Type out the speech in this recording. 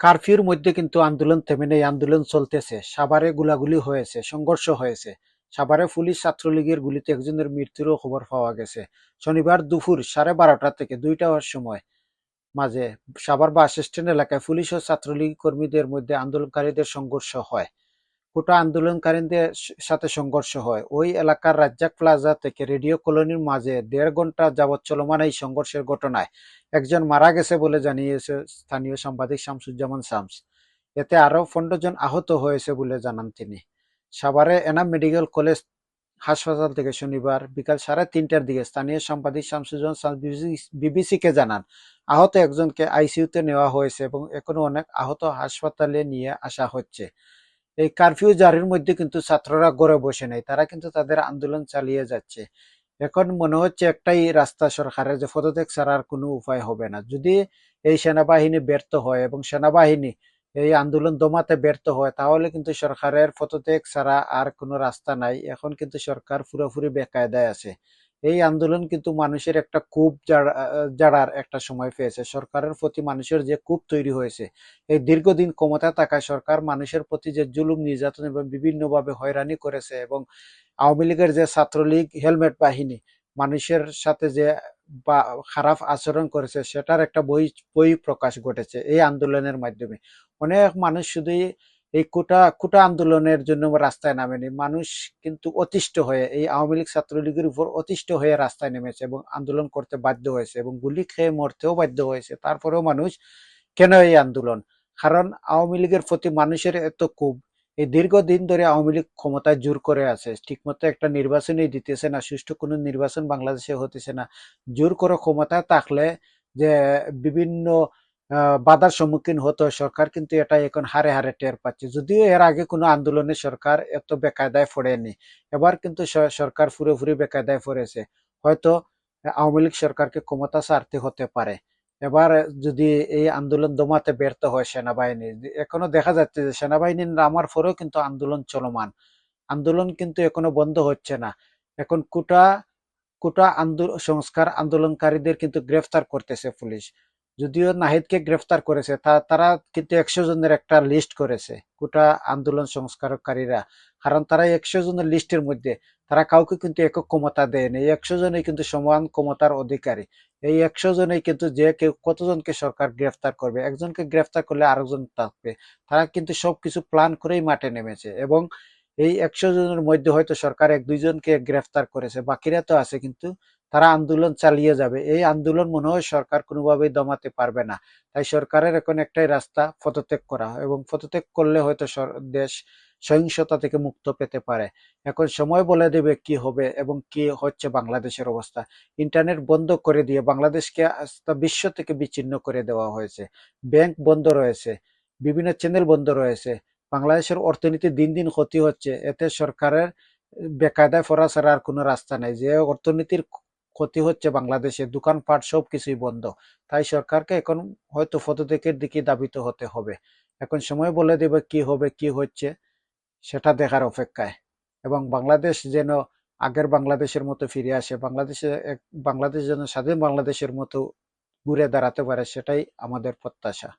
কারফিউর মধ্যে কিন্তু আন্দোলন থেমে নেই, আন্দোলন চলতেছে। সাভারে গুলাগুলি হয়েছে, সংঘর্ষ হয়েছে। সাভারে পুলিশ ছাত্রলীগের গুলিতে একজনের মৃত্যুরও খবর পাওয়া গেছে। শনিবার দুপুর সাড়ে বারোটা থেকে দুইটা হওয়ার সময় মাঝে সাভার বাস স্ট্যান্ড এলাকায় পুলিশ ও ছাত্রলীগ কর্মীদের মধ্যে আন্দোলনকারীদের সংঘর্ষ হয়। কোটা আন্দোলনকারীদের সাথে সংঘর্ষ হয়। ওই এলাকার রাজ্জাক প্লাজা থেকে রেডিও কলোনির মাঝে দেড় ঘণ্টা যাবৎ চলমান এই সংঘর্ষের ঘটনায় একজন মারা গেছে বলে জানিয়েছে স্থানীয় সাংবাদিক শামসুজ্জামান শামস। এতে আরও পনেরো জন আহত হয়েছে বলে জানান তিনি। সাভারে এনাম মেডিকেল কলেজ হাসপাতাল থেকে শনিবার বিকাল সাড়ে তিনটার দিকে স্থানীয় সাংবাদিক শামসুজ্জামান শামস বিবিসিকে জানান, আহত একজনকে আইসিইউতে নেওয়া হয়েছে এবং এখনও অনেক আহত হাসপাতালে নিয়ে আসা হচ্ছে। এই কারফিউ জারির মধ্যে কিন্তু ছাত্ররা গড়ে বসে নেই, তারা কিন্তু তাদের আন্দোলন চালিয়ে যাচ্ছে। এখন মনে হচ্ছে একটাই রাস্তা সরকারের যে পদত্যাগ ছাড়ার কোনো উপায় হবে না। যদি এই সেনাবাহিনী ব্যর্থ হয় এবং সেনাবাহিনী এই আন্দোলন দমাতে ব্যর্থ হয়, তাহলে কিন্তু সরকারের পদত্যাগ ছাড়া আর কোনো রাস্তা নাই। এখন কিন্তু সরকার পুরোপুরি বেকায়দায় আছে। এই আন্দোলন কিন্তু মানুষের একটা কূপ জাড়ার একটা সময় পেয়েছে। সরকারের প্রতি মানুষের যে কূপ তৈরি হয়েছে, এই দীর্ঘদিন ক্ষমতা থাকা সরকার মানুষের প্রতি যে জুলুম, নির্যাতন এবং বিভিন্নভাবে হয়রানি করেছে এবং আওয়ামী লীগের যে ছাত্রলীগ, হেলমেট বাহিনী, মানুষের সাথে যে বা, খারাপ আচরণ করেছে, সেটার একটা বই বই প্রকাশ ঘটেছে এই আন্দোলনের মাধ্যমে। অনেক মানুষ শুধুই এই কোটা কোটা আন্দোলনের জন্য রাস্তায় নামেনি। মানুষ কিন্তু অতিষ্ঠ হয়ে, এই আওয়ামী লীগ ছাত্রলীগের উপর অতিষ্ঠ হয়ে রাস্তায় নেমেছে এবং আন্দোলন করতে বাধ্য হয়েছে এবং গুলি খেয়ে মরতেও বাধ্য হয়েছে। তারপরেও মানুষ কেন এই আন্দোলন? কারণ আওয়ামী লীগের প্রতি মানুষের এত খুব এই দীর্ঘদিন ধরে আওয়ামী লীগ ক্ষমতায় জোর করে আছে। ঠিকমতো একটা নির্বাচনই দিতেছে না, সুষ্ঠু কোনো নির্বাচন বাংলাদেশে হতেছে না। জোর করে ক্ষমতায় থাকলে যে বিভিন্ন বাধার সম্মুখীন হতো সরকার, কিন্তু এটা এখন হারে হারে টের পাচ্ছে। যদিও এর আগে কোনো আন্দোলনে সরকার এত বেকায়দায় পড়েনি এবার কিন্তু সরকার পুরোপুরি বেকায়দায় পড়েছে হয়তো আওয়ামী লীগ সরকারকে ক্ষমতা ছাড়তে হতে পারে। এবার যদি এই আন্দোলন দমাতে ব্যর্থ হয় সেনাবাহিনী, এখনও দেখা যাচ্ছে যে সেনাবাহিনীর নামার পরেও কিন্তু আন্দোলন চলমান। আন্দোলন কিন্তু এখনও বন্ধ হচ্ছে না। এখন কোটা কোটা আন্দোলন সংস্কার আন্দোলনকারীদের কিন্তু গ্রেফতার করতেছে পুলিশ। যদিও নাহিদকে গ্রেফতার করেছে, তা, তারা কিন্তু একশো জনের একটা লিস্ট করেছে, গোটা আন্দোলন সংস্কারকারীরা। কারণ তারা একশো জনের লিস্টের মধ্যে, তারা কাউকে কিন্তু একক ক্ষমতা দেয়নি। একশো জনই কিন্তু সমান ক্ষমতার অধিকারী। এই একশো জনেই কিন্তু যে কেউ, কতজনকে সরকার গ্রেফতার করবে? একজনকে গ্রেফতার করলে আরেকজন থাকবে। তারা কিন্তু সবকিছু প্ল্যান করেই মাঠে নেমেছে এবং এই একশো জনের মধ্যে হয়তো সরকার এক দুইজনকে গ্রেফতার করেছে, বাকিরা তো আছে কিন্তু তারা আন্দোলন চালিয়ে যাবে। এই আন্দোলন মনে হয় সরকার কোনোভাবেই দমাতে পারবে না। তাই সরকারের এখন একটাই রাস্তা, পদত্যাগ করা এবং পদত্যাগ করলে হয়তো দেশ সহিংসতা থেকে মুক্ত পেতে পারে। এখন সময় বলে দেবে কি হবে এবং কি হচ্ছে বাংলাদেশের অবস্থা। ইন্টারনেট বন্ধ করে দিয়ে বাংলাদেশকে বিশ্ব থেকে বিচ্ছিন্ন করে দেওয়া হয়েছে। ব্যাংক বন্ধ রয়েছে, বিভিন্ন চ্যানেল বন্ধ রয়েছে। বাংলাদেশের অর্থনীতি দিন দিন ক্ষতি হচ্ছে। এতে সরকারের বেকায়দায় ফরা ছাড়া আর কোনো রাস্তা নেই। যে অর্থনীতির ক্ষতি হচ্ছে বাংলাদেশে, দোকানপাট সব কিছুই বন্ধ। তাই সরকারকে এখন হয়তো পদত্যাগের দিকে দাবিত হতে হবে। এখন সময় বলে দেবে কি হবে, কি হচ্ছে, সেটা দেখার অপেক্ষায়। এবং বাংলাদেশ যেন আগের বাংলাদেশের মতো ফিরে আসে, বাংলাদেশে বাংলাদেশ যেন স্বাধীন বাংলাদেশের মতো ঘুরে দাঁড়াতে পারে, সেটাই আমাদের প্রত্যাশা।